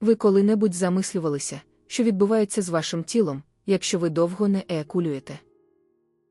Ви коли-небудь замислювалися, що відбувається з вашим тілом, якщо ви довго не еякулюєте?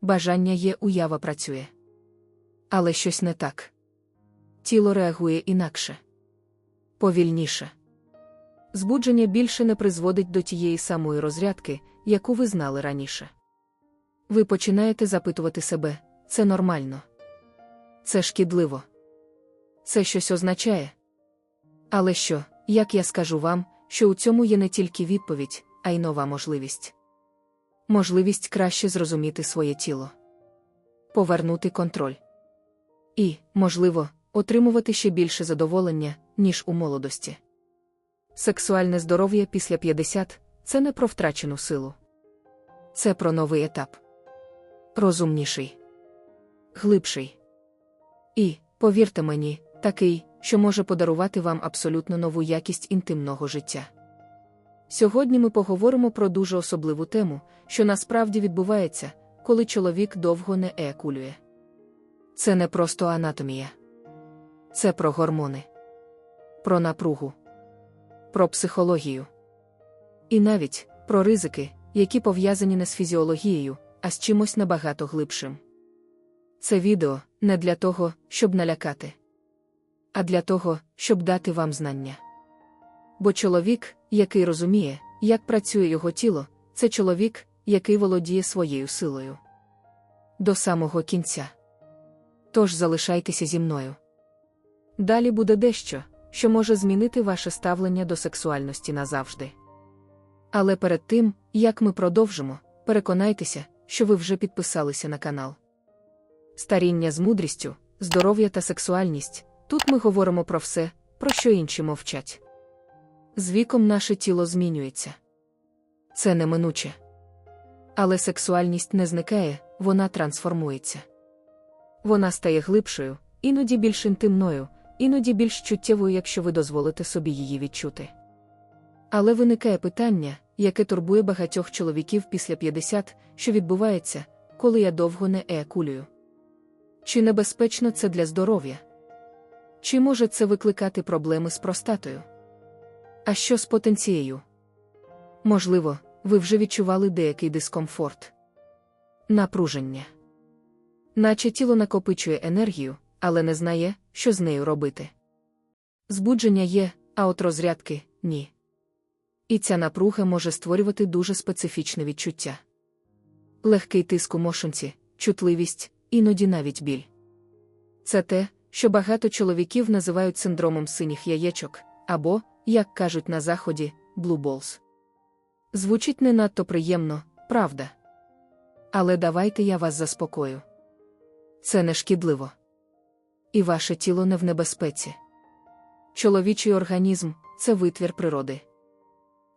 Бажання є, уява працює. Але щось не так. Тіло реагує інакше, повільніше. Збудження більше не призводить до тієї самої розрядки, яку ви знали раніше. Ви починаєте запитувати себе, це нормально. Це шкідливо. Це щось означає. Але що, як я скажу вам, що у цьому є не тільки відповідь, а й нова можливість. Можливість краще зрозуміти своє тіло, повернути контроль. І, можливо, отримувати ще більше задоволення, ніж у молодості. Сексуальне здоров'я після 50 це не про втрачену силу. Це про новий етап. Розумніший, глибший. І, повірте мені, такий, що може подарувати вам абсолютно нову якість інтимного життя. Сьогодні ми поговоримо про дуже особливу тему, що насправді відбувається, коли чоловік довго не еякулює. Це не просто анатомія. Це про гормони, про напругу, про психологію. І навіть про ризики, які пов'язані не з фізіологією, а з чимось набагато глибшим. Це відео не для того, щоб налякати, а для того, щоб дати вам знання. Бо чоловік, який розуміє, як працює його тіло, це чоловік, який володіє своєю силою. До самого кінця. Тож залишайтеся зі мною. Далі буде дещо, що може змінити ваше ставлення до сексуальності назавжди. Але перед тим, як ми продовжимо, переконайтеся, що ви вже підписалися на канал. Старіння з мудрістю, здоров'я та сексуальність тут ми говоримо про все, про що інші мовчать. З віком наше тіло змінюється. Це неминуче. Але сексуальність не зникає, вона трансформується. Вона стає глибшою, іноді більш інтимною, іноді більш чуттєвою, якщо ви дозволите собі її відчути. Але виникає питання, яке турбує багатьох чоловіків після 50, що відбувається, коли я довго не еякулюю. Чи небезпечно це для здоров'я? Чи може це викликати проблеми з простатою? А що з потенцією? Можливо, ви вже відчували деякий дискомфорт. Напруження. Наче тіло накопичує енергію, але не знає, що з нею робити. Збудження є, а от розрядки ні. І ця напруга може створювати дуже специфічне відчуття. Легкий тиск у мошенці, чутливість, іноді навіть біль. Це те, що багато чоловіків називають синдромом синіх яєчок, або, як кажуть на заході, blue balls. Звучить не надто приємно, правда. Але давайте я вас заспокою. Це не шкідливо. І ваше тіло не в небезпеці. Чоловічий організм це витвір природи.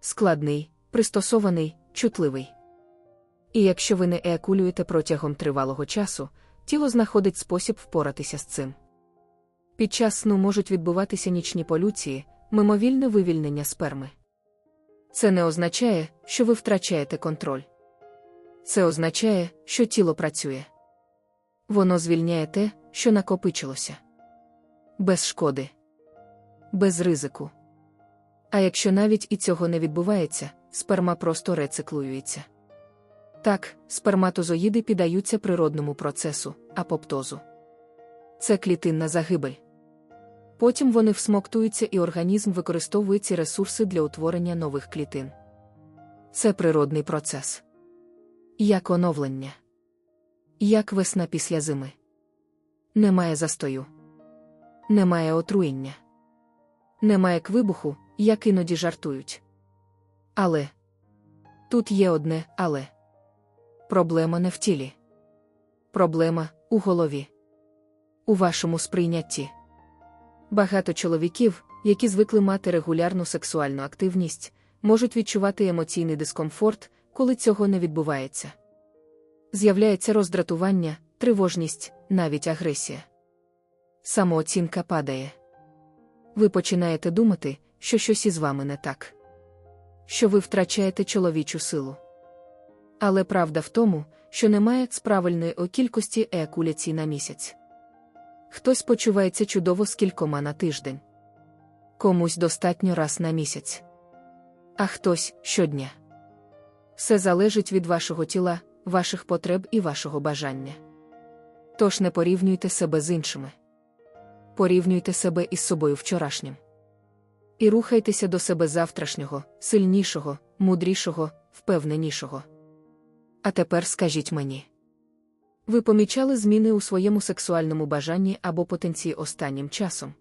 Складний, пристосований, чутливий. І якщо ви не еякулюєте протягом тривалого часу, тіло знаходить спосіб впоратися з цим. Під час сну можуть відбуватися нічні полюції, мимовільне вивільнення сперми. Це не означає, що ви втрачаєте контроль. Це означає, що тіло працює. Воно звільняє те, що накопичилося. Без шкоди, без ризику. А якщо навіть і цього не відбувається, сперма просто рециклюється. Так, сперматозоїди піддаються природному процесу, апоптозу. Це клітинна загибель. Потім вони всмоктуються і організм використовує ці ресурси для утворення нових клітин. Це природний процес. Як оновлення. Як весна після зими. Немає застою. Немає отруєння. Немає квибуху, як іноді жартують. Але тут є одне але. Проблема не в тілі. Проблема у голові. У вашому сприйнятті. Багато чоловіків, які звикли мати регулярну сексуальну активність, можуть відчувати емоційний дискомфорт, коли цього не відбувається. З'являється роздратування, тривожність, навіть агресія. Самооцінка падає. Ви починаєте думати, що щось із вами не так, що ви втрачаєте чоловічу силу. Але правда в тому, що немає правильної кількості еякуляцій на місяць. Хтось почувається чудово з кількома на тиждень. Комусь достатньо раз на місяць. а хтось щодня. Все залежить від вашого тіла, ваших потреб і вашого бажання. Тож не порівнюйте себе з іншими. Порівнюйте себе із собою вчорашнім. І рухайтеся до себе завтрашнього, сильнішого, мудрішого, впевненішого. А тепер скажіть мені. Ви помічали зміни у своєму сексуальному бажанні або потенції останнім часом?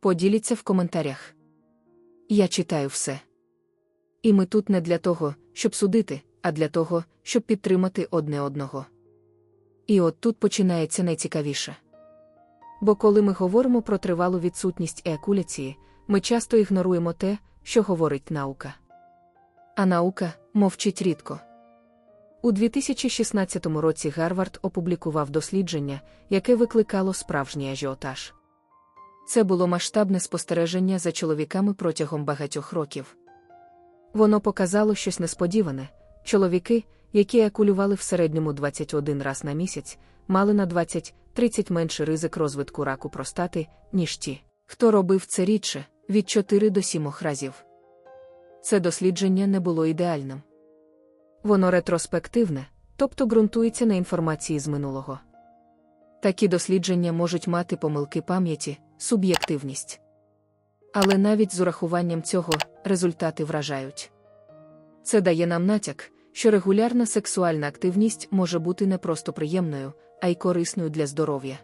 Поділіться в коментарях. Я читаю все. І ми тут не для того, щоб судити, а для того, щоб підтримати одне одного. І от тут починається найцікавіше. Бо коли ми говоримо про тривалу відсутність еякуляції, ми часто ігноруємо те, що говорить наука. А наука мовчить рідко. У 2016 році Гарвард опублікував дослідження, яке викликало справжній ажіотаж. Це було масштабне спостереження за чоловіками протягом багатьох років. Воно показало щось несподіване чоловіки, які акулювали в середньому 21 раз на місяць, мали на 20-30 менший ризик розвитку раку простати, ніж ті, хто робив це рідше від 4 до 7 разів. Це дослідження не було ідеальним. Воно ретроспективне, тобто ґрунтується на інформації з минулого. Такі дослідження можуть мати помилки пам'яті, суб'єктивність. Але навіть з урахуванням цього результати вражають. Це дає нам натяк, що регулярна сексуальна активність може бути не просто приємною, а й корисною для здоров'я.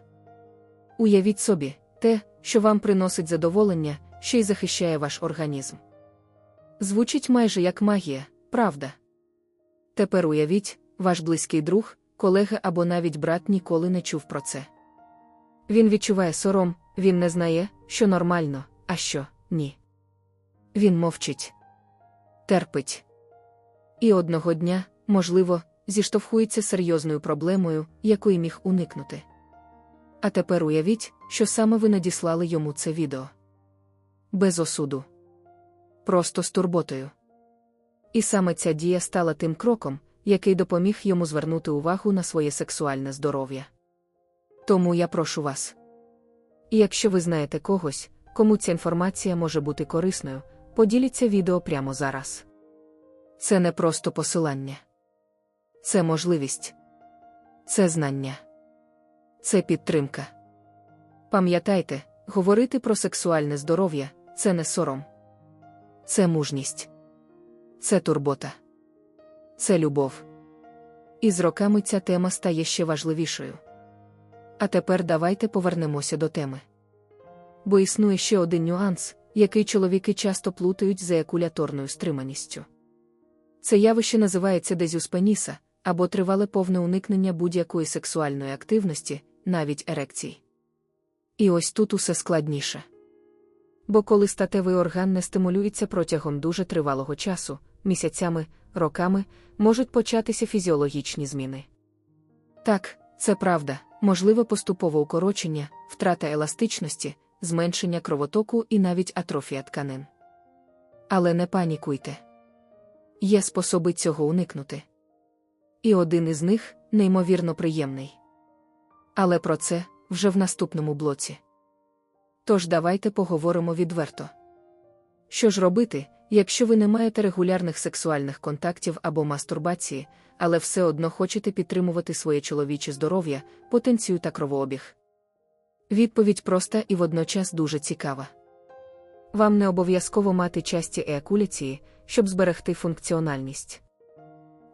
Уявіть собі, те, що вам приносить задоволення, ще й захищає ваш організм. Звучить майже як магія, правда. Тепер уявіть, ваш близький друг, колега або навіть брат ніколи не чув про це. Він відчуває сором, він не знає, що нормально, а що ні. Він мовчить, терпить. І одного дня, можливо, зіштовхується серйозною проблемою, якої міг уникнути. А тепер уявіть, що саме ви надіслали йому це відео. Без осуду. Просто з турботою. І саме ця дія стала тим кроком, який допоміг йому звернути увагу на своє сексуальне здоров'я. Тому я прошу вас. І якщо ви знаєте когось, кому ця інформація може бути корисною, поділіться відео прямо зараз. Це не просто посилання. Це можливість. Це знання. Це підтримка. Пам'ятайте, говорити про сексуальне здоров'я це не сором. Це мужність. Це турбота. Це любов. І з роками ця тема стає ще важливішою. А тепер давайте повернемося до теми. Бо існує ще один нюанс, який чоловіки часто плутають з еякуляторною стриманістю. Це явище називається дезюс пеніса, або тривале повне уникнення будь-якої сексуальної активності, навіть ерекцій. І ось тут усе складніше. Бо коли статевий орган не стимулюється протягом дуже тривалого часу, місяцями, роками, можуть початися фізіологічні зміни. Так, це правда, можливе поступове укорочення, втрата еластичності, зменшення кровотоку і навіть атрофія тканин. Але не панікуйте. Є способи цього уникнути. І один із них неймовірно приємний. Але про це вже в наступному блоці. Тож давайте поговоримо відверто. Що ж робити, якщо ви не маєте регулярних сексуальних контактів або мастурбації, але все одно хочете підтримувати своє чоловіче здоров'я, потенцію та кровообіг? Відповідь проста і водночас дуже цікава. Вам не обов'язково мати часті еякуляції, щоб зберегти функціональність.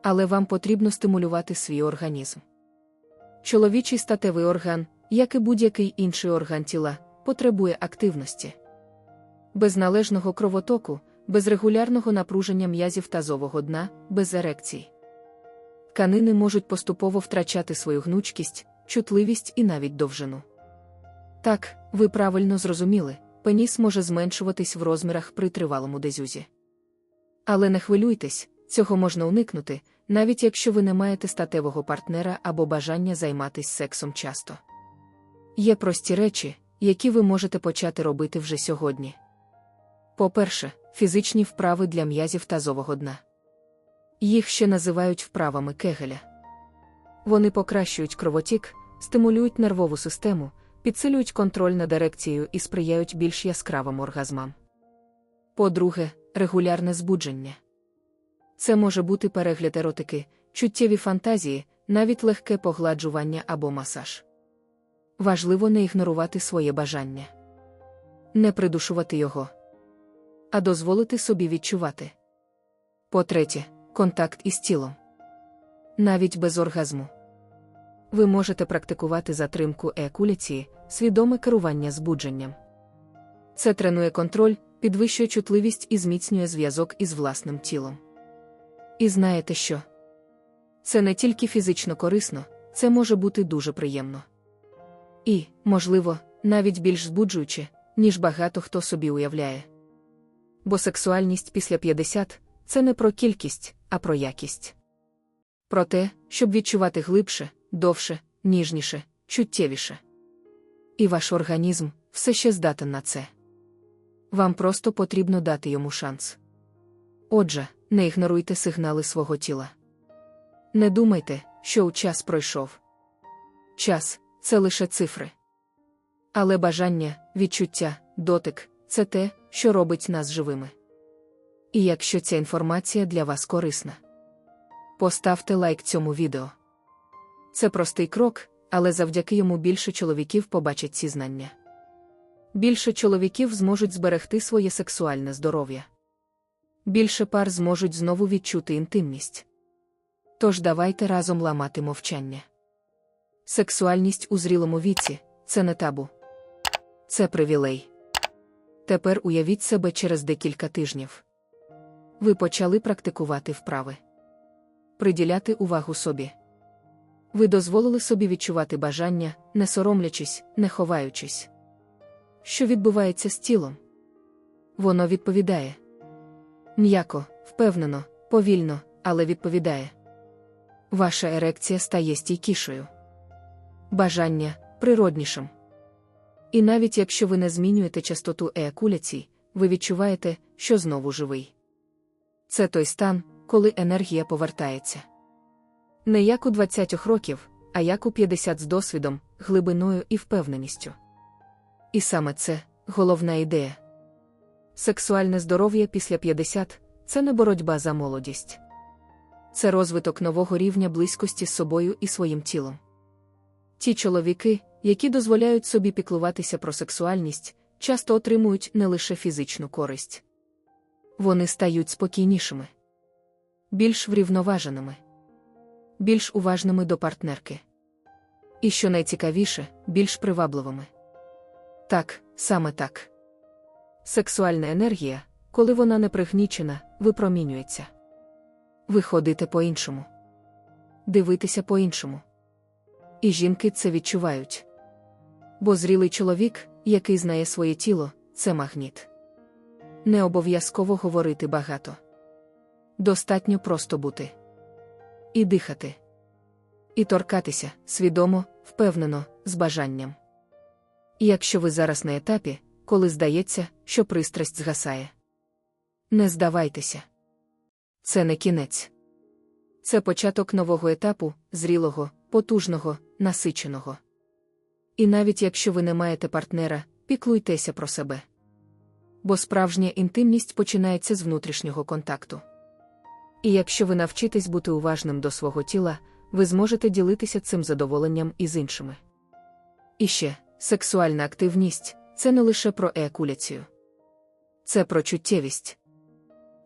Але вам потрібно стимулювати свій організм. Чоловічий статевий орган, як і будь-який інший орган тіла, потребує активності. Без належного кровотоку, без регулярного напруження м'язів тазового дна, без ерекцій. Тканини можуть поступово втрачати свою гнучкість, чутливість і навіть довжину. Так, ви правильно зрозуміли, пеніс може зменшуватись в розмірах при тривалому дезюзі. Але не хвилюйтесь, цього можна уникнути, навіть якщо ви не маєте статевого партнера або бажання займатися сексом часто. Є прості речі, які ви можете почати робити вже сьогодні. По-перше, фізичні вправи для м'язів тазового дна. Їх ще називають вправами кегеля. Вони покращують кровотік, стимулюють нервову систему, підсилюють контроль над ерекцією і сприяють більш яскравим оргазмам. По-друге, регулярне збудження. Це може бути перегляд еротики, чуттєві фантазії, навіть легке погладжування або масаж. Важливо не ігнорувати своє бажання, не придушувати його, а дозволити собі відчувати. По-третє, контакт із тілом. Навіть без оргазму. Ви можете практикувати затримку еякуляції, свідоме керування збудженням. Це тренує контроль, підвищує чутливість і зміцнює зв'язок із власним тілом. І знаєте що? Це не тільки фізично корисно, це може бути дуже приємно. І, можливо, навіть більш збуджуюче, ніж багато хто собі уявляє. Бо сексуальність після 50 це не про кількість, а про якість. Про те, щоб відчувати глибше, довше, ніжніше, чуттєвіше. І ваш організм все ще здатен на це. Вам просто потрібно дати йому шанс. Отже, не ігноруйте сигнали свого тіла. Не думайте, що у час пройшов. Час це лише цифри. Але бажання, відчуття, дотик це те, що робить нас живими. І якщо ця інформація для вас корисна, поставте лайк цьому відео. Це простий крок, але завдяки йому більше чоловіків побачать ці знання. Більше чоловіків зможуть зберегти своє сексуальне здоров'я. Більше пар зможуть знову відчути інтимність. Тож давайте разом ламати мовчання. Сексуальність у зрілому віці це не табу. Це привілей. Тепер уявіть себе через декілька тижнів. Ви почали практикувати вправи, приділяти увагу собі. Ви дозволили собі відчувати бажання, не соромлячись, не ховаючись. Що відбувається з тілом? Воно відповідає м'яко, впевнено, повільно, але відповідає. Ваша ерекція стає стійкішою. Бажання природнішим. І навіть якщо ви не змінюєте частоту еякуляцій, ви відчуваєте, що знову живий. Це той стан, коли енергія повертається. Не як у 20 років, а як у 50 з досвідом, глибиною і впевненістю. І саме це головна ідея. Сексуальне здоров'я після 50 це не боротьба за молодість. Це розвиток нового рівня близькості з собою і своїм тілом. Ті чоловіки, які дозволяють собі піклуватися про сексуальність, часто отримують не лише фізичну користь. Вони стають спокійнішими, більш врівноваженими, більш уважними до партнерки. І що найцікавіше, більш привабливими. Так, саме так. Сексуальна енергія, коли вона не пригнічена, випромінюється. Ви ходите по-іншому, дивитися по-іншому. І жінки це відчувають. Бо зрілий чоловік, який знає своє тіло, це магніт. Не обов'язково говорити багато. Достатньо просто бути. І дихати. І торкатися свідомо, впевнено, з бажанням. Якщо ви зараз на етапі, коли здається, що пристрасть згасає. Не здавайтеся. Це не кінець. Це початок нового етапу, зрілого, потужного, насиченого. І навіть якщо ви не маєте партнера, піклуйтеся про себе. Бо справжня інтимність починається з внутрішнього контакту. І якщо ви навчитесь бути уважним до свого тіла, ви зможете ділитися цим задоволенням із іншими. І ще сексуальна активність це не лише про еякуляцію. Це про чуттєвість,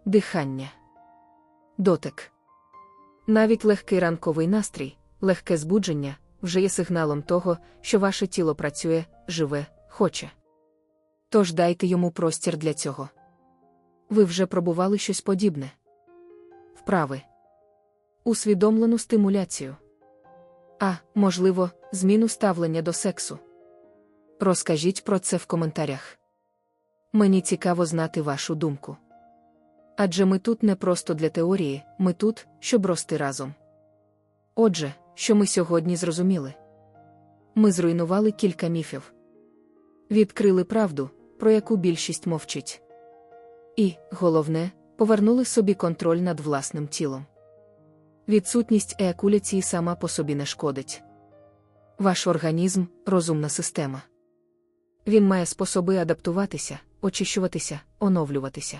дихання, дотик. Навіть легкий ранковий настрій, легке збудження вже є сигналом того, що ваше тіло працює, живе, хоче. Тож дайте йому простір для цього. Ви вже пробували щось подібне. Вправи. Усвідомлену стимуляцію. А, можливо, зміну ставлення до сексу. Розкажіть про це в коментарях. Мені цікаво знати вашу думку. Адже ми тут не просто для теорії, ми тут, щоб рости разом. Отже, що ми сьогодні зрозуміли? Ми зруйнували кілька міфів, відкрили правду, про яку більшість мовчить. І, головне, повернули собі контроль над власним тілом. Відсутність еякуляції сама по собі не шкодить. Ваш організм розумна система. Він має способи адаптуватися, очищуватися, оновлюватися.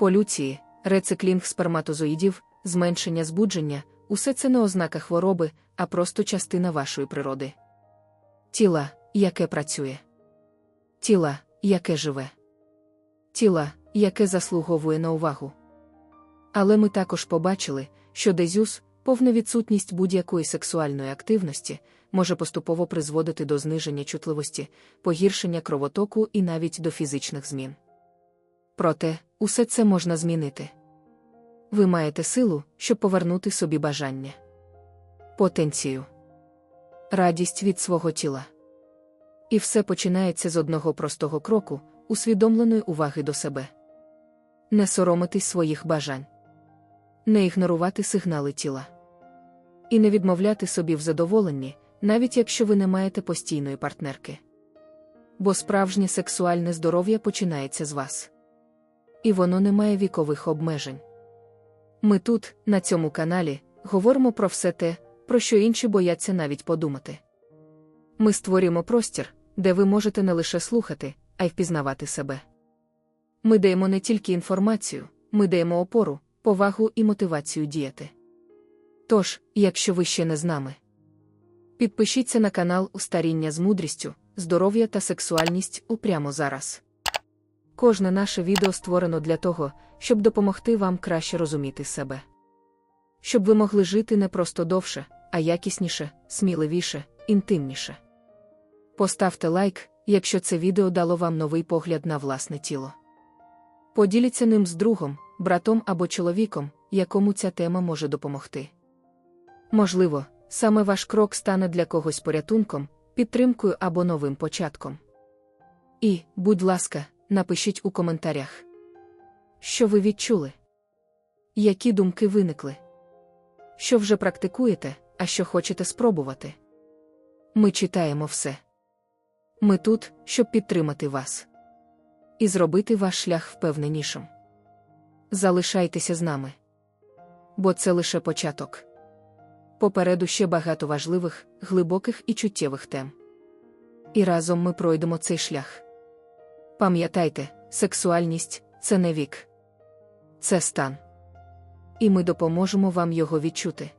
полюції, рециклінг сперматозоїдів, зменшення збудження усе це не ознака хвороби, а просто частина вашої природи. Тіла, яке працює. Тіла, яке живе. Тіла, яке заслуговує на увагу. Але ми також побачили, що дезюс, повна відсутність будь-якої сексуальної активності, може поступово призводити до зниження чутливості, погіршення кровотоку і навіть до фізичних змін. Проте, усе це можна змінити. Ви маєте силу, щоб повернути собі бажання, потенцію, радість від свого тіла. І все починається з одного простого кроку, усвідомленої уваги до себе. Не соромитись своїх бажань, не ігнорувати сигнали тіла. І не відмовляти собі в задоволенні, навіть якщо ви не маєте постійної партнерки. Бо справжнє сексуальне здоров'я починається з вас. І воно не має вікових обмежень. Ми тут, на цьому каналі, говоримо про все те, про що інші бояться навіть подумати. Ми створюємо простір, де ви можете не лише слухати, а й впізнавати себе. Ми даємо не тільки інформацію, ми даємо опору, повагу і мотивацію діяти. Тож, якщо ви ще не з нами, підпишіться на канал Устаріння з мудрістю, здоров'я та сексуальність упрямо зараз. Кожне наше відео створено для того, щоб допомогти вам краще розуміти себе. Щоб ви могли жити не просто довше, а якісніше, сміливіше, інтимніше. Поставте лайк, якщо це відео дало вам новий погляд на власне тіло. Поділіться ним з другом, братом або чоловіком, якому ця тема може допомогти. Можливо, саме ваш крок стане для когось порятунком, підтримкою або новим початком. І, будь ласка, напишіть у коментарях, що ви відчули, які думки виникли, що вже практикуєте, а що хочете спробувати. Ми читаємо все. Ми тут, щоб підтримати вас і зробити ваш шлях впевненішим. Залишайтеся з нами. Бо це лише початок. Попереду ще багато важливих, глибоких і чуттєвих тем. І разом ми пройдемо цей шлях. Пам'ятайте, сексуальність це не вік, це стан. І ми допоможемо вам його відчути.